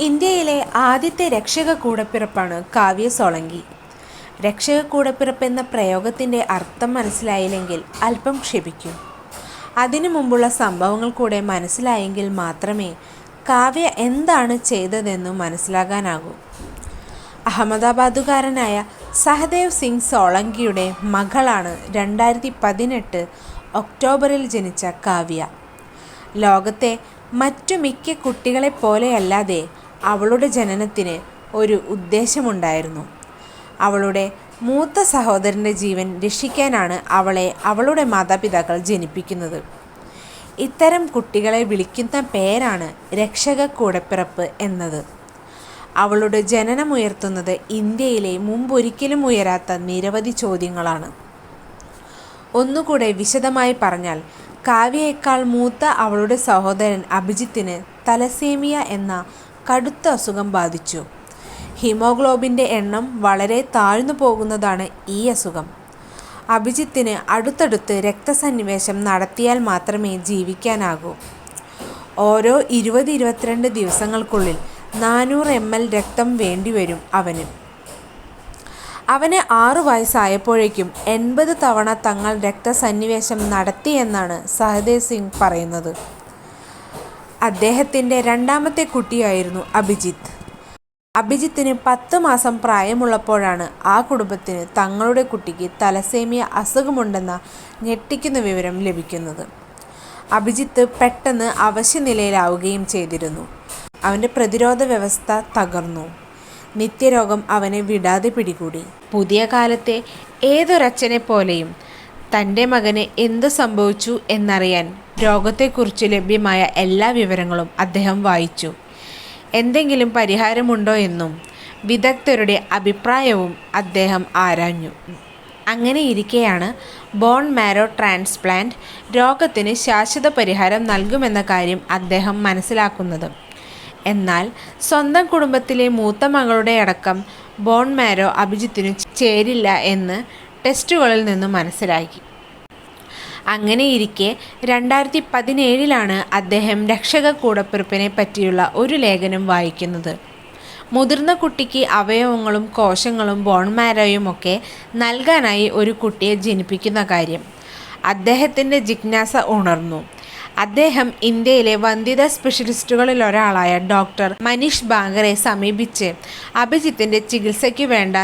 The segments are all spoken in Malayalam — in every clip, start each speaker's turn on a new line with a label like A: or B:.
A: ഇന്ത്യയിലെ ആദ്യത്തെ രക്ഷക കൂടപ്പിറപ്പാണ് കാവ്യ സോളങ്കി രക്ഷക കൂടപ്പിറപ്പ് എന്ന പ്രയോഗത്തിന്റെ അർത്ഥം മനസ്സിലായില്ലെങ്കിൽ അല്പം ക്ഷമിക്കൂ. അതിനു മുമ്പുള്ള സംഭവങ്ങൾ കൂടെ മനസ്സിലായെങ്കിൽ മാത്രമേ കാവ്യ എന്താണ് ചെയ്തതെന്ന് മനസ്സിലാകാനാകൂ. അഹമ്മദാബാദുകാരനായ സഹദേവ് സിംഗ് സോളങ്കിയുടെ മകളാണ് രണ്ടായിരത്തി പതിനെട്ട് ഒക്ടോബറിൽ ജനിച്ച കാവ്യ. ലോകത്തെ മറ്റു മിക്ക കുട്ടികളെ കുട്ടികളെപ്പോലെയല്ലാതെ അവളുടെ ജനനത്തിന് ഒരു ഉദ്ദേശമുണ്ടായിരുന്നു. അവളുടെ മൂത്ത സഹോദരന്റെ ജീവൻ രക്ഷിക്കാനാണ് അവളെ അവളുടെ മാതാപിതാക്കൾ ജനിപ്പിക്കുന്നത്. ഇത്തരം കുട്ടികളെ വിളിക്കുന്ന പേരാണ് രക്ഷക കൂടപ്പിറപ്പ് എന്നത്. അവളുടെ ജനനമുയർത്തുന്നത് ഇന്ത്യയിലെ മുമ്പൊരിക്കലും ഉയരാത്ത നിരവധി ചോദ്യങ്ങളാണ്. ഒന്നുകൂടെ വിശദമായി പറഞ്ഞാൽ കാവ്യയേക്കാൾ മൂത്ത അവളുടെ സഹോദരൻ അഭിജിത്തിന് തലസേമിയ എന്ന കടുത്ത അസുഖം ബാധിച്ചു. ഹിമോഗ്ലോബിന്റെ എണ്ണം വളരെ താഴ്ന്നു പോകുന്നതാണ് ഈ അസുഖം. അഭിജിത്തിന് അടുത്തടുത്ത് രക്തസന്നിവേശം നടത്തിയാൽ മാത്രമേ ജീവിക്കാനാകൂ. ഓരോ ഇരുപത് ഇരുപത്തിരണ്ട് ദിവസങ്ങൾക്കുള്ളിൽ നാനൂറ് എം എൽ രക്തം വേണ്ടിവരും അവന്. അവന് ആറു വയസ്സായപ്പോഴേക്കും എൺപത് തവണ തങ്ങൾ രക്തസന്നിവേശം നടത്തിയെന്നാണ് സഹദേവ് സിംഗ് പറയുന്നത്. അദ്ദേഹത്തിന്റെ രണ്ടാമത്തെ കുട്ടിയായിരുന്നു അഭിജിത്ത്. അഭിജിത്തിന് പത്ത് മാസം പ്രായമുള്ളപ്പോഴാണ് ആ കുടുംബത്തിന് തങ്ങളുടെ കുട്ടിക്ക് തലസേമിയ അസുഖമുണ്ടെന്ന ഞെട്ടിക്കുന്ന വിവരം ലഭിക്കുന്നത്. അഭിജിത്ത് പെട്ടെന്ന് അവശ്യനിലയിലാവുകയും ചെയ്തിരുന്നു. അവന്റെ പ്രതിരോധ വ്യവസ്ഥ തകർന്നു. നിത്യരോഗം അവനെ വിടാതെ പിടികൂടി. പുതിയ കാലത്തെ ഏതൊരച്ഛനെ പോലെയും തന്റെ മകന് എന്തു സംഭവിച്ചു എന്നറിയാൻ രോഗത്തെക്കുറിച്ച് ലഭ്യമായ എല്ലാ വിവരങ്ങളും അദ്ദേഹം വായിച്ചു. എന്തെങ്കിലും പരിഹാരമുണ്ടോ എന്നും വിദഗ്ധരുടെ അഭിപ്രായവും അദ്ദേഹം ആരാഞ്ഞു. അങ്ങനെ ഇരിക്കെയാണ് ബോൺ മാരോ ട്രാൻസ്പ്ലാന്റ് രോഗത്തിന് ശാശ്വത പരിഹാരം നൽകുമെന്ന കാര്യം അദ്ദേഹം മനസ്സിലാക്കുന്നത്. എന്നാൽ സ്വന്തം കുടുംബത്തിലെ മൂത്ത മകളുടെ അടക്കം ബോൺ മാരോ അഭിജിത്തിനു ചേരില്ല എന്ന് ടെസ്റ്റുകളിൽ നിന്ന് മനസ്സിലാക്കി അങ്ങനെയിരിക്കെ രണ്ടായിരത്തി പതിനേഴിലാണ് അദ്ദേഹം രക്ഷക കൂടപ്പിറപ്പിനെ പറ്റിയുള്ള ഒരു ലേഖനം വായിക്കുന്നത്. മുതിർന്ന കുട്ടിക്ക് അവയവങ്ങളും കോശങ്ങളും ബോൺമാരോയും ഒക്കെ നൽകാനായി ഒരു കുട്ടിയെ ജനിപ്പിക്കുന്ന കാര്യം. അദ്ദേഹത്തിന്റെ ജിജ്ഞാസ ഉണർന്നു. അദ്ദേഹം ഇന്ത്യയിലെ വന്ധ്യത സ്പെഷ്യലിസ്റ്റുകളിൽ ഒരാളായ ഡോക്ടർ മനീഷ് ബാങ്കറെ സമീപിച്ച് അഭിജിത്തിന്റെ ചികിത്സയ്ക്ക് വേണ്ട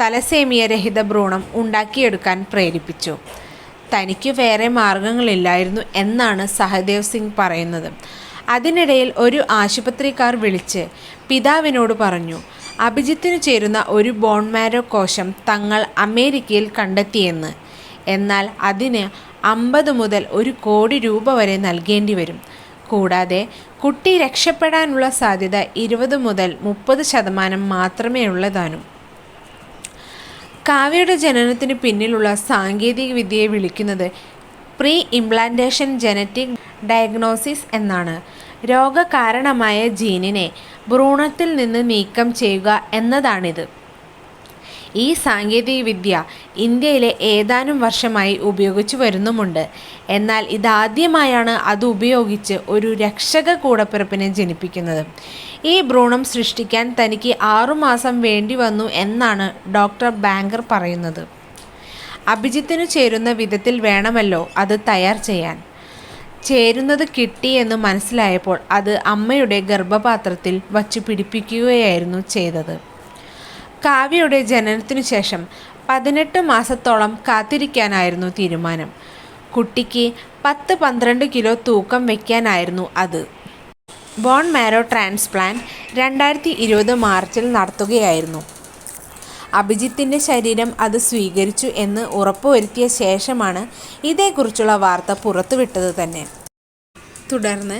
A: തലസേമിയ രഹിത ഭ്രൂണം ഉണ്ടാക്കിയെടുക്കാൻ പ്രേരിപ്പിച്ചു. തനിക്ക് വേറെ മാർഗങ്ങളില്ലായിരുന്നു എന്നാണ് സഹദേവ് സിംഗ് പറയുന്നത്. അതിനിടയിൽ ഒരു ആശുപത്രിക്കാർ വിളിച്ച് പിതാവിനോട് പറഞ്ഞു അഭിജിത്തിന് ചേരുന്ന ഒരു ബോൺമാരോ കോശം തങ്ങൾ അമേരിക്കയിൽ കണ്ടെത്തിയെന്ന്. എന്നാൽ അതിന് അമ്പത് മുതൽ ഒരു കോടി രൂപ വരെ നൽകേണ്ടി വരും. കൂടാതെ കുട്ടി രക്ഷപ്പെടാനുള്ള സാധ്യത ഇരുപത് മുതൽ മുപ്പത് ശതമാനം മാത്രമേ ഉള്ളതാനും. കാവ്യയുടെ ജനനത്തിന് പിന്നിലുള്ള സാങ്കേതിക വിദ്യയെ വിളിക്കുന്നത് പ്രീ ഇംപ്ലാന്റേഷൻ ജനറ്റിക് ഡയഗ്നോസിസ് എന്നാണ്. രോഗകാരണമായ ജീനിനെ ഭ്രൂണത്തിൽ നിന്ന് നീക്കം ചെയ്യുക എന്നതാണിത്. ഈ സാങ്കേതികവിദ്യ ഇന്ത്യയിലെ ഏതാനും വർഷമായി ഉപയോഗിച്ചു വരുന്നുമുണ്ട്. എന്നാൽ ഇതാദ്യമായാണ് അത് ഉപയോഗിച്ച് ഒരു രക്ഷക കൂടപ്പിറപ്പിനെ ജനിപ്പിക്കുന്നത്. ഈ ഭ്രൂണം സൃഷ്ടിക്കാൻ തനിക്ക് ആറുമാസം വേണ്ടി വന്നു എന്നാണ് ഡോക്ടർ ബാങ്കർ പറയുന്നത്. അഭിജിത്തിനു ചേരുന്ന വിധത്തിൽ വേണമല്ലോ അത് തയ്യാർ ചെയ്യാൻ. ചേരുന്നത് കിട്ടിയെന്ന് മനസ്സിലായപ്പോൾ അത് അമ്മയുടെ ഗർഭപാത്രത്തിൽ വച്ചു പിടിപ്പിക്കുകയായിരുന്നു ചെയ്തത്. കാവ്യയുടെ ജനനത്തിനു ശേഷം പതിനെട്ട് മാസത്തോളം കാത്തിരിക്കാനായിരുന്നു തീരുമാനം. കുട്ടിക്ക് പത്ത് പന്ത്രണ്ട് കിലോ തൂക്കം വയ്ക്കാനായിരുന്നു അത്. ബോൺ മാരോ ട്രാൻസ്പ്ലാന്റ് രണ്ടായിരത്തി ഇരുപത് മാർച്ചിൽ നടത്തുകയായിരുന്നു. അഭിജിത്തിന്റെ ശരീരം അത് സ്വീകരിച്ചു എന്ന് ഉറപ്പുവരുത്തിയ ശേഷമാണ് ഇതേക്കുറിച്ചുള്ള വാർത്ത പുറത്തുവിട്ടത് തന്നെ. തുടർന്ന്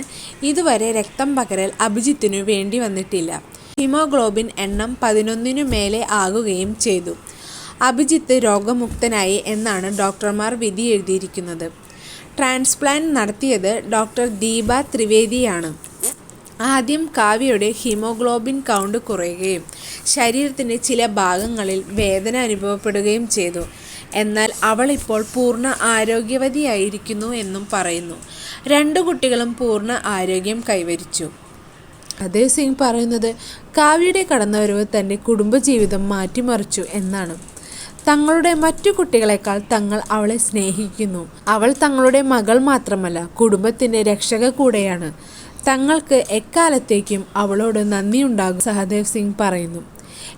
A: ഇതുവരെ രക്തം പകരൽ അഭിജിത്തിനു വേണ്ടി വന്നിട്ടില്ല. ഹിമോഗ്ലോബിൻ എണ്ണം പതിനൊന്നിനു മേലെ ആകുകയും ചെയ്തു. അഭിജിത്ത് രോഗമുക്തനായി എന്നാണ് ഡോക്ടർമാർ വിധി എഴുതിയിരിക്കുന്നത് ട്രാൻസ്പ്ലാന്റ് നടത്തിയത് ഡോക്ടർ ദീപ ത്രിവേദിയാണ്. ആദ്യം കാവ്യയുടെ ഹീമോഗ്ലോബിൻ കൗണ്ട് കുറയുകയും ശരീരത്തിന്റെ ചില ഭാഗങ്ങളിൽ വേദന അനുഭവപ്പെടുകയും ചെയ്തു. എന്നാൽ അവൾ ഇപ്പോൾ പൂർണ ആരോഗ്യവതിയായിരിക്കുന്നു എന്നും പറയുന്നു. രണ്ടു കുട്ടികളും പൂർണ ആരോഗ്യം കൈവരിച്ചു.
B: സഹദേവ് സിംഗ് പറയുന്നത് കാവ്യയുടെ കടന്നുവരവ് തന്റെ കുടുംബജീവിതം മാറ്റിമറിച്ചു എന്നാണ്. തങ്ങളുടെ മറ്റു കുട്ടികളെക്കാൾ തങ്ങൾ അവളെ സ്നേഹിക്കുന്നു. അവൾ തങ്ങളുടെ മകൾ മാത്രമല്ല കുടുംബത്തിന്റെ രക്ഷക കൂടെയാണ്. തങ്ങൾക്ക് എക്കാലത്തേക്കും അവളോട് നന്ദിയുണ്ടാകും സഹദേവ് സിംഗ് പറയുന്നു.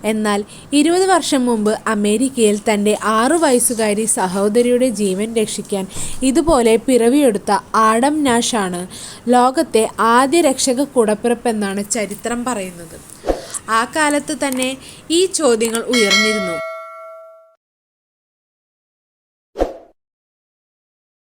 B: എന്നാൽ ഇരുപത് വർഷം മുമ്പ് അമേരിക്കയിൽ തന്റെ ആറു വയസ്സുകാരി സഹോദരിയുടെ ജീവൻ രക്ഷിക്കാൻ ഇതുപോലെ പിറവിയെടുത്ത ആഡം നാഷാണ് ലോകത്തെ ആദ്യ രക്ഷക കൂടപ്പിറപ്പെന്നാണ് ചരിത്രം പറയുന്നത്. ആ കാലത്ത് തന്നെ ഈ ചോദ്യങ്ങൾ ഉയർന്നിരുന്നു.